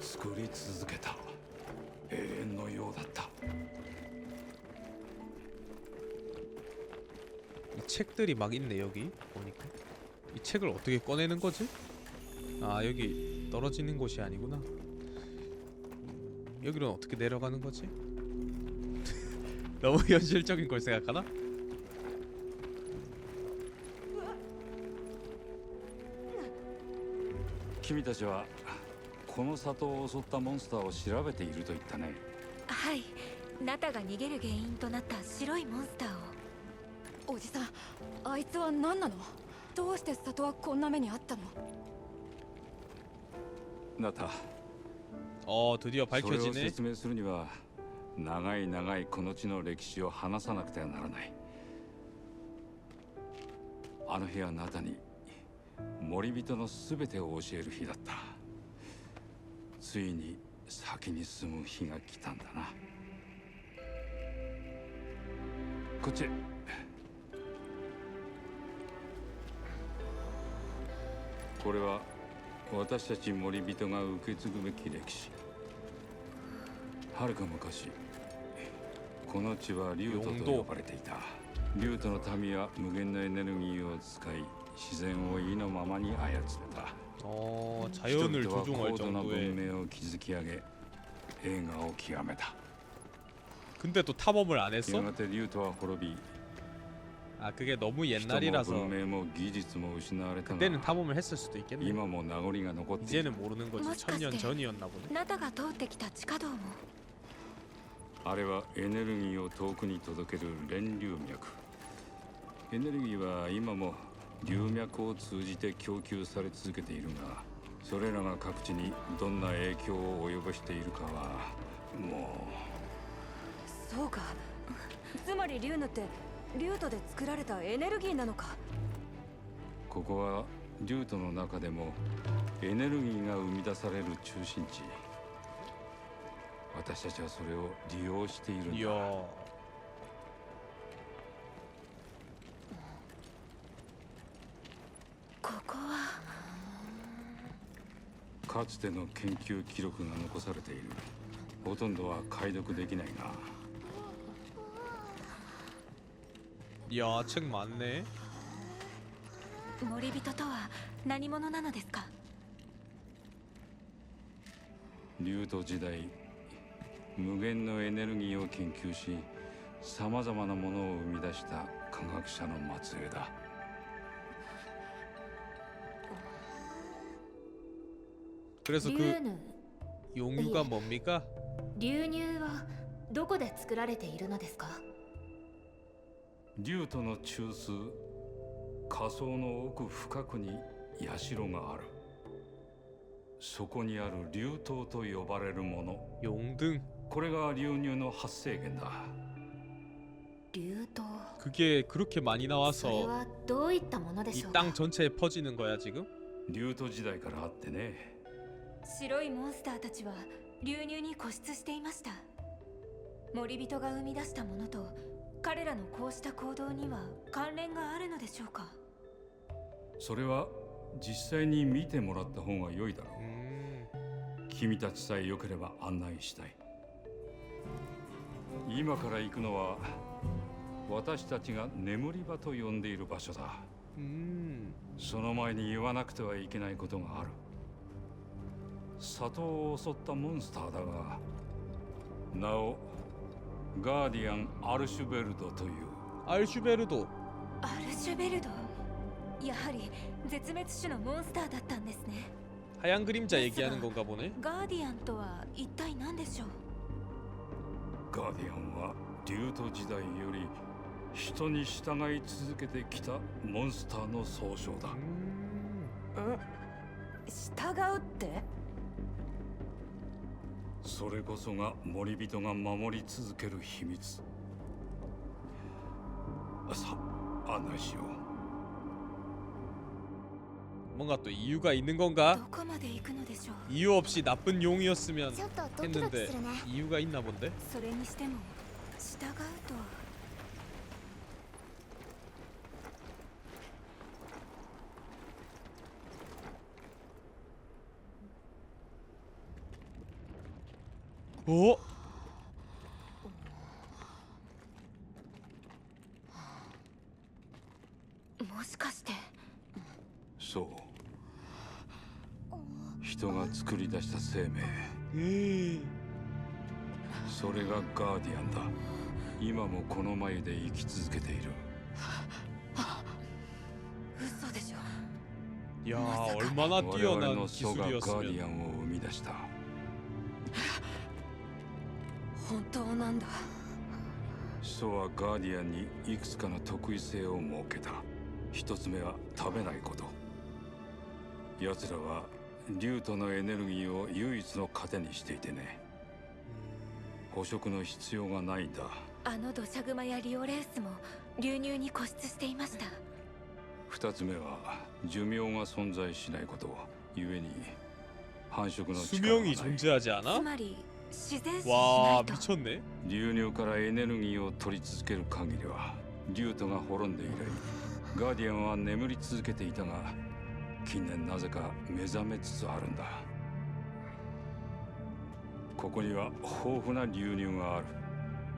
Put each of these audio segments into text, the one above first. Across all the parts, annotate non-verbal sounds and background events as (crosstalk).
作り続けた永遠のようだった 이 책들이 막 있네 여기 보니까 이 책을 어떻게 꺼내는 거지? 아 여기 떨어지는 곳이 아니구나 음, 여기는 어떻게 내려가는 거지? (laughs) 너무 현실적인 걸 생각하나? 君たちは この里を襲ったモンスターを調べていると言ったねはいナタが逃げる原因となった白いモンスターをおじさんあいつは何なのどうして里はこんな目にあったのナタ 어 드디어 それを 밝혀지네 説明するには長い長いこの地の歴史を話さなくてはならないあの日はナタに森人の全てを教える日だった ついに先に進む日が来たんだな。こっちへ。これは私たち森人が受け継ぐべき歴史。はるか昔この地は竜と呼ばれていた。竜都の民は無限のエネルギーを使い自然を意のままに操れた。 어 人 자연을 々は 조종할 高度な 정도의 文明を築き上げ栄華を極めた 근데 또 탐험을 안 했어? やがて竜都は滅び 아 그게 너무 人も 옛날이라서 文明も技術も失われた 그때는 が 탐험을 했을 수도 있겠네 今も名残が残っている 이제는 모르는 거지 뭐 천년 사실- 전이었나 보네 ナタが通ってきた地下道もあれはエネルギーを遠くに届ける連流脈エネルギーは今も 流脈を通じて供給され続けているがそれらが各地にどんな影響を及ぼしているかはもそうか。つまりリュウヌってリュウトで作られたエネルギーなのか？うここは竜都の中でもエネルギーが生み出される中心地。私たちはそれを利用しているんだかつての研究記録が残されているほとんどは解読できないが 이야 책 많네 森人とは何者なのですか竜都時代無限のエネルギーを研究しさまざまなものを生み出した科学者の末裔だ 그래서 リ 그 ューヌ 용유가 뭡니까? 流乳はどこで作られているのですか竜都の中枢下層の奥深くに社があるそこにある竜頭と呼ばれるもの 용등 これが流入の発生源だ流糖 그게 그렇게 많이 それ 나와서 はどういったもので 이 しょうか 땅 전체에 퍼지는 거야 지금? 竜都時代からあってね 白いモンスターたちは流入に固執していました。森人が生み出したものと彼らのこうした行動には関連があるのでしょうか？それは実際に見てもらった方が良いだろう。음君たちさえ良ければ案内したい。今から行くのは私たちが眠り場と呼んでいる場所だ。음その前に言わなくてはいけないことがある里を襲ったモンスターだがなおガーディアン・アルシュベルドという 알슈베르도 アルシュベルドやはり絶滅種のモンスターだったんですね 하얀 그림자 얘기하는 건가 보네 ガーディアンとは一体何でしょうガーディアンは竜都時代より人に従い続けてきたモンスターの総称だ 음 従うって それこそが森人が守り続ける秘密さあ案内しよう 뭔가 또 이유가 있는 건가? どこまで行くのでしょう 이유 없이 나쁜 용이었으면 ちょっとドキドキ 했는데 するね 이유가 있나 본데? それにしても従うと 어? もしかしてそう人が作り出した生命 에이. それがガーディアンだ今もこの眉で生き続けている嘘でしょ 야 얼마나 我々 뛰어난 の祖がガーディ 기술이었으면 アンを生み出した 本当なんだ。人はガーディアンにいくつかの特異性を設けた。一つ目は食べないこと。奴らは竜とのエネルギーを唯一の糧にしていてね。捕食の必要がないんだ。あの土砂熊やリオレースも流入に固執していました。二つ目は寿命が存在しないこと故に。繁殖の力がない。つまり自然死しな 와 いと 미쳤네 流入からエネルギーを取り続ける限りは竜とが滅んで以来ガーディアンは眠り続けていたが近年なぜか目覚めつつあるんだここには豊富な流入がある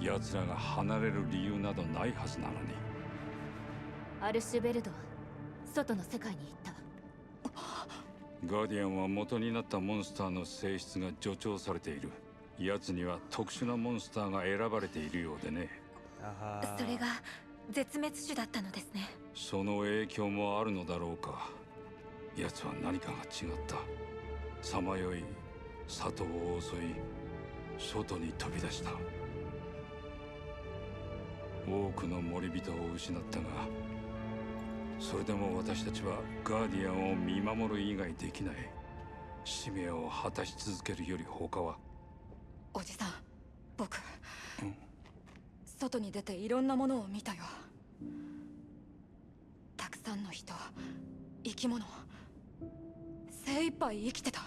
奴らが離れる理由などないはずなのにアルシュベルドは外の世界に行ったガーディアンは元になったモンスターの性質が助長されている 奴には特殊なモンスターが選ばれているようでね。それが絶滅種だったのですね。その影響もあるのだろうか。奴は何かが違った。さまよい里を襲い外に飛び出した。多くの森人を失ったがそれでも私たちはガーディアンを見守る以外できない。使命を果たし続けるより他はおじさん僕外に出ていろんなものを見たよ。たくさんの人生き物精一杯生きてた。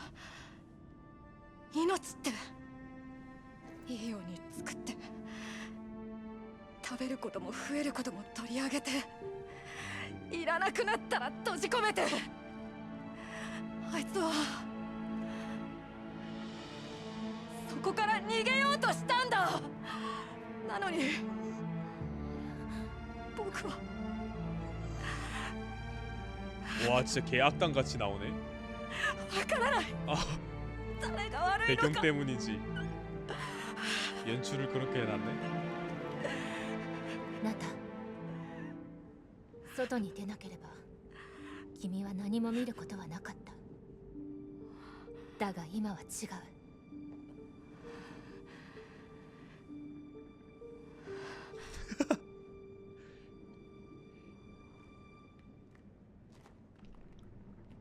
命っていいように作って食べることも増えることも取り上げていらなくなったら閉じ込めてあいつはそこから逃げようとしたんだなのに僕は 와 진짜 개악당 같이 나오네 わからない 아 誰が悪いの 배경 か 때문이지 연출을 그렇게 해놨네 ナタ外に出なければ君は何も見ることはなかっただが今は違う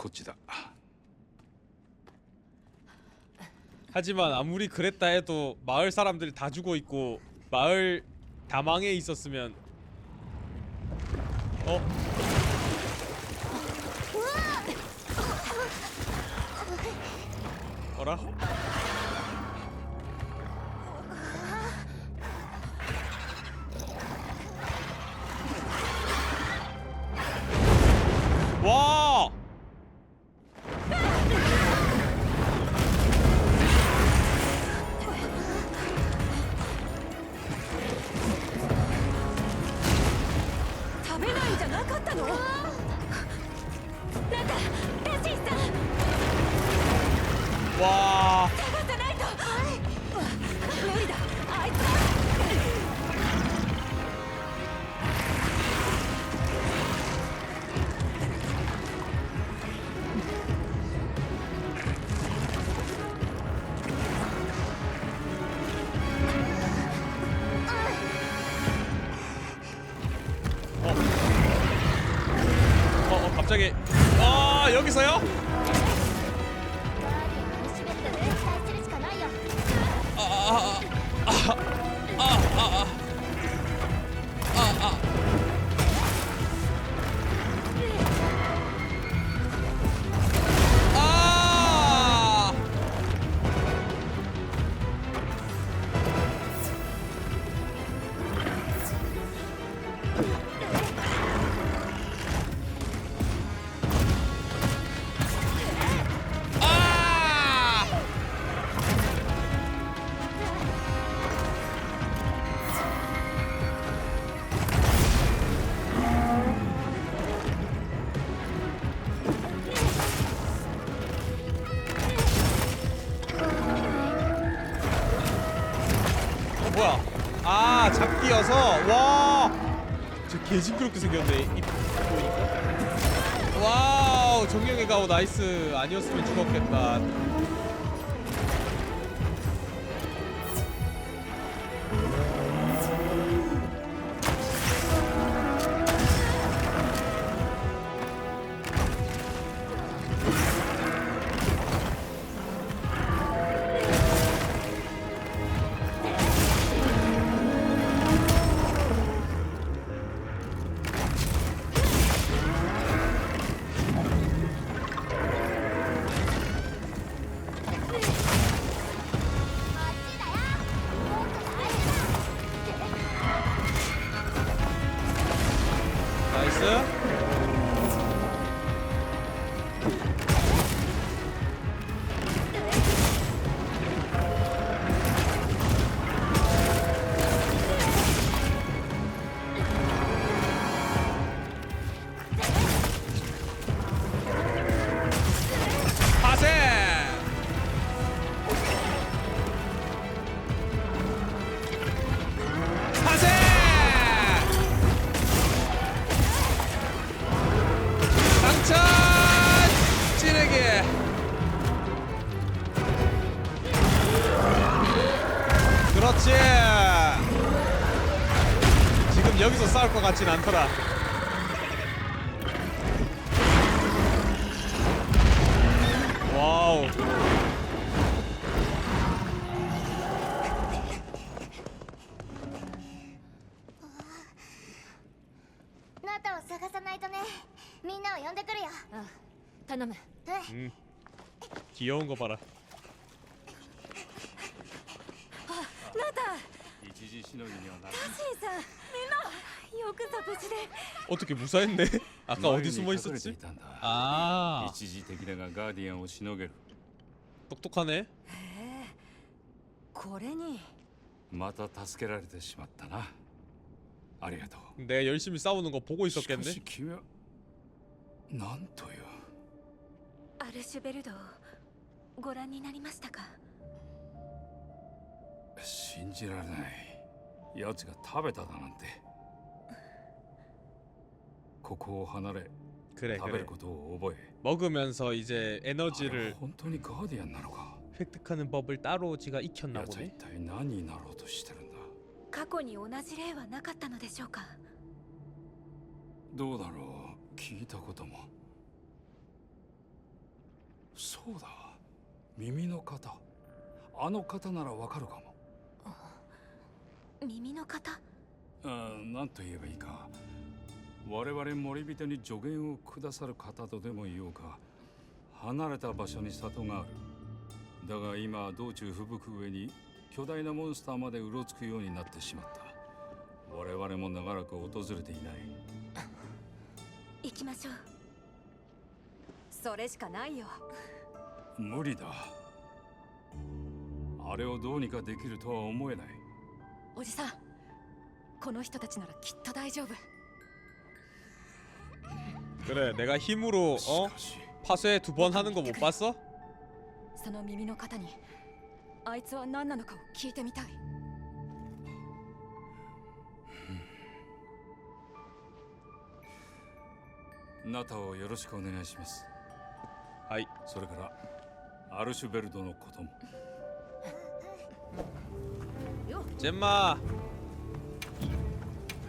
こっちだ 하지만 아무리 그랬다 해도 마을 사람들 다 죽어 있고 마을 다망해 있었으면 어? 아! 어 뭐야? 아 잡기여서 개징그럽게 생겼네. 와우 정령의 가오 나이스. 아니었으면 죽었겠다. を呼んでくるよあ頼む 음 귀여운 거 봐라 一時しのぎにはなるシンさんみんなよくぞ無事で 어떻게 무사했네 아까 어디 前に 숨어 隠れてい 있었지 たんだ 아 一時的だがガーディアンをしのげる 똑똑하네 これにまた助けられてしまったなありがとう 내가 열심히 싸우는 거 보고 しか 있었겠네 し君は なんというアルシュベルドをご覧になりましたか信じられない奴が食べただなんてここを離れ 그래 食べ 그래 ることを覚え 먹으면서 이제 あれは 에너지를 本当にガーディアンなのか 획득하는 법을 따로 지가 익혔나 奴は一 보네 体何になろうとしてるんだ過去に同じ例はなかったのでしょうかどうだろう 聞いたことも。そうだ。耳の方。あの方ならわかるかも。耳の方？あ何と言えばいいか。我々森人に助言をくださる方とでも言おうか。離れた場所に里がある。だが今道中吹雪上に巨大なモンスターまでうろつくようになってしまった。我々も長らく訪れていない行きましょうそれしかないよ無理だあれをどうにかできるとは思えないおじさんこの人たちならきっと大丈夫 그래 내가 힘으로 し 어 かし 파쇄 두 번 하는 거 못 봤어? その耳の方にあいつは何なのかを聞いてみたい ナタをよろしくお願いします 하이 それからアルシュベルドのことも 잼마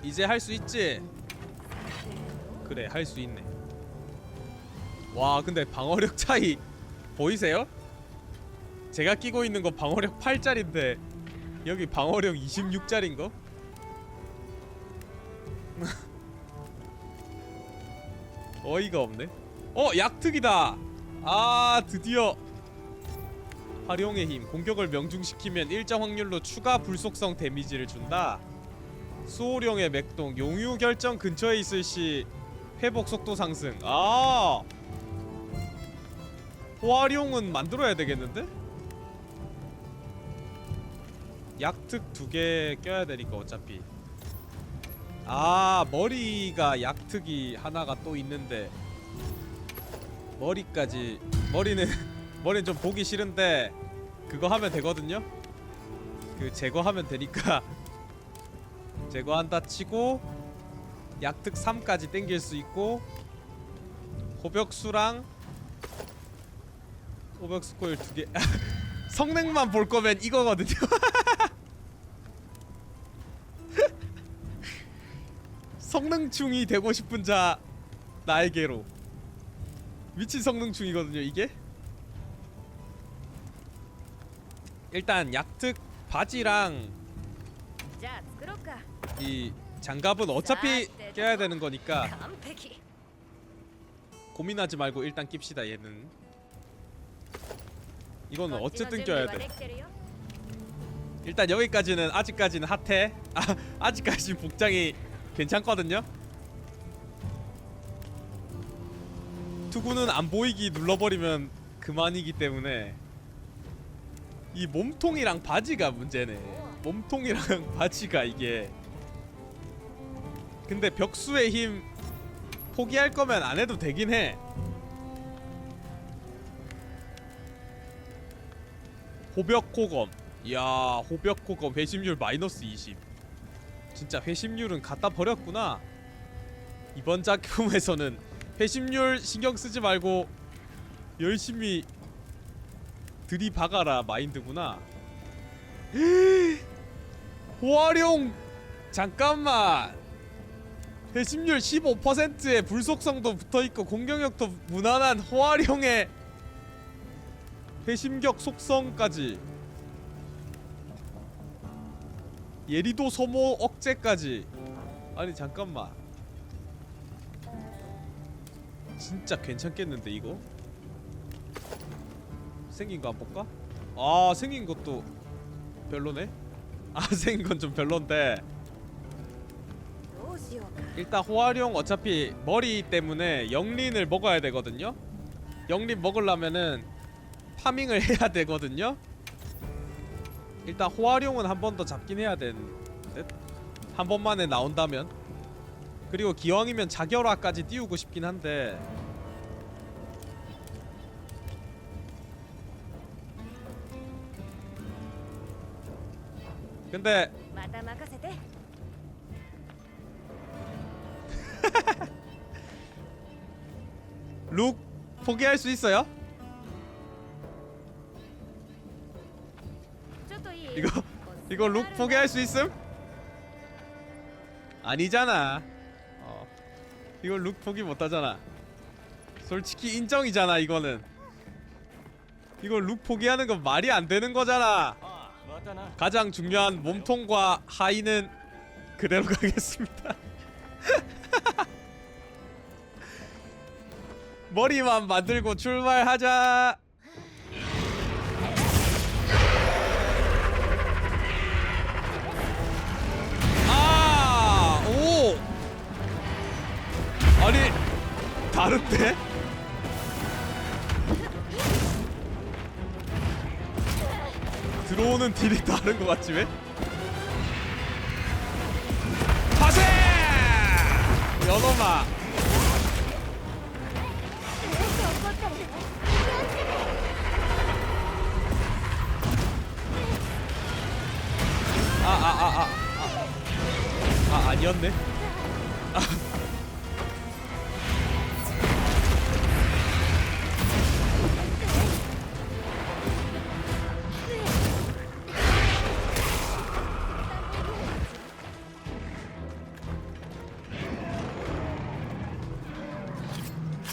이제 할 수 있지? 그래 할 수 있네 와 근데 방어력 차이 보이세요? 제가 끼고 있는 거 방어력 8짜리인데 여기 방어력 26짜리인 거? 어이가 없네. 어 약특이다. 아 드디어 활용의 힘 공격을 명중시키면 일정 확률로 추가 불속성 데미지를 준다. 수호령의 맥동 용유 결정 근처에 있을 시 회복 속도 상승. 아 호화룡은 만들어야 되겠는데? 약특 두 개 껴야 되니까 어차피. 아 머리가 약특이 하나가 또 있는데 머리까지 머리는 (laughs) 머리는 좀 보기 싫은데 그거 하면 되거든요. 그 제거하면 되니까 (laughs) 제거한다 치고 약특 3까지 땡길 수 있고 호벽수랑 호벽수 코일 두 개. (laughs) 성능만 볼 거면 이거거든요. 성능충이 되고 싶은 자 나에게로. 미친 성능충이거든요 이게. 일단 약특 바지랑 이 장갑은 어차피 껴야 되는 거니까 고민하지 말고 일단 낍시다 얘는. 이거는 어쨌든 껴야 돼. 일단 여기까지는 아직까지는 핫해. 아, 아직까지는 복장이 괜찮거든요? 투구는 안 보이기 눌러버리면 그만이기 때문에 이 몸통이랑 바지가 문제네. 몸통이랑 (laughs) 바지가 이게. 근데 벽수의 힘 포기할 거면 안 해도 되긴 해. 호벽 호검. 이야 호벽 호검 회심률 마이너스 20 진짜 회심률은 갖다 버렸구나. 이번 작품에서는 회심률 신경 쓰지 말고 열심히 들이박아라 마인드구나. (gasps) 호화룡! 잠깐만! 회심률 15%에 불속성도 붙어있고 공격력도 무난한 호화룡의 회심격 속성까지 예리도 소모 억제까지 아니 잠깐만 진짜 괜찮겠는데 이거? 생긴 거 안 볼까? 아 생긴 것도 별로네? 아 (laughs) 생긴 건 좀 별론데 일단 호화룡 어차피 머리 때문에 영린을 먹어야 되거든요? 영린 먹으려면은 파밍을 (laughs) 해야 되거든요? 일단 호화룡은 한 번 더 잡긴 해야 된듯한 번만에 나온다면. 그리고 기왕이면 자결화까지 띄우고 싶긴 한데. 근데 (laughs) 룩 포기할 수 있어요? 이거 룩 포기할 수 있음? 아니잖아. 어. 이거 룩 포기 못하잖아. 솔직히 인정이잖아 이거는. 이거 룩 포기하는 건 말이 안 되는 거잖아. 가장 중요한 몸통과 하의는 그대로 (laughs) 가겠습니다. (laughs) 머리만 만들고 출발하자. 다른데? 들어오는 딜이 다른 것 같지 왜? 파세! 연어마. 아, 아, 아, 아, 아, 아, 아니었네.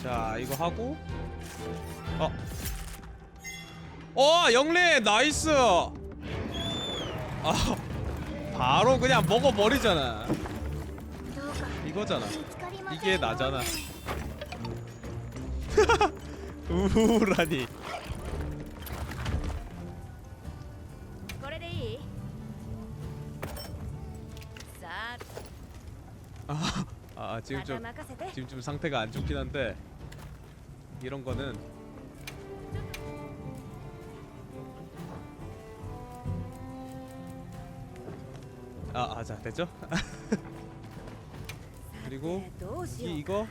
자 이거 하고. 어. 어 영린 나이스. 아 바로 그냥 먹어버리잖아. 이거잖아. 이게 나잖아. (laughs) 우라니. 아, 아 지금 좀 지금 좀 상태가 안 좋긴 한데. 이런 거는 아, 아, 자, 됐죠? (laughs) 그리고 이, 이거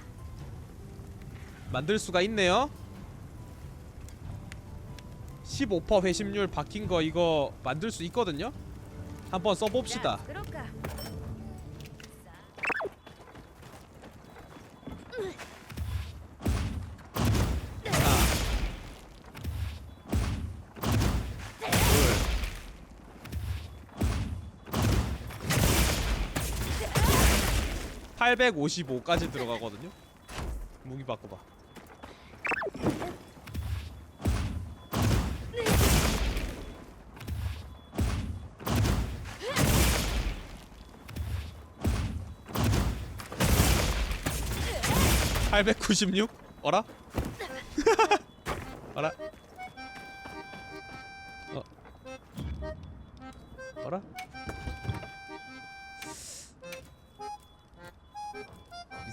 만들 수가 있네요. 15% 회심률 바뀐 거 이거 만들 수 있거든요. 한번 써봅시다. 855까지 들어가거든요. 무기 바꿔봐. (896) 어라? (laughs) 어라? 어? 어라?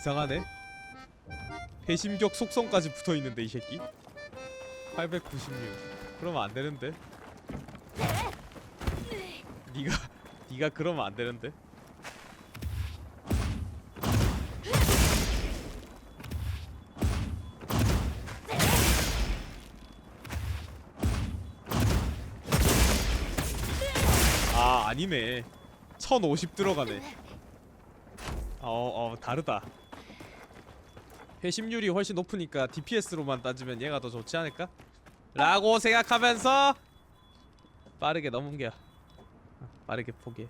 이상하네. 배심격 속성까지 붙어 있는데 이 새끼. 896. 그러면 안 되는데. 네가 네가 그러면 안 되는데. 아 아니네. 1050 들어가네. 어, 어, 다르다. 회심률이 훨씬 높으니까 DPS로만 따지면 얘가 더 좋지 않을까? 라고 생각하면서 빠르게 넘겨. 빠르게 포기해.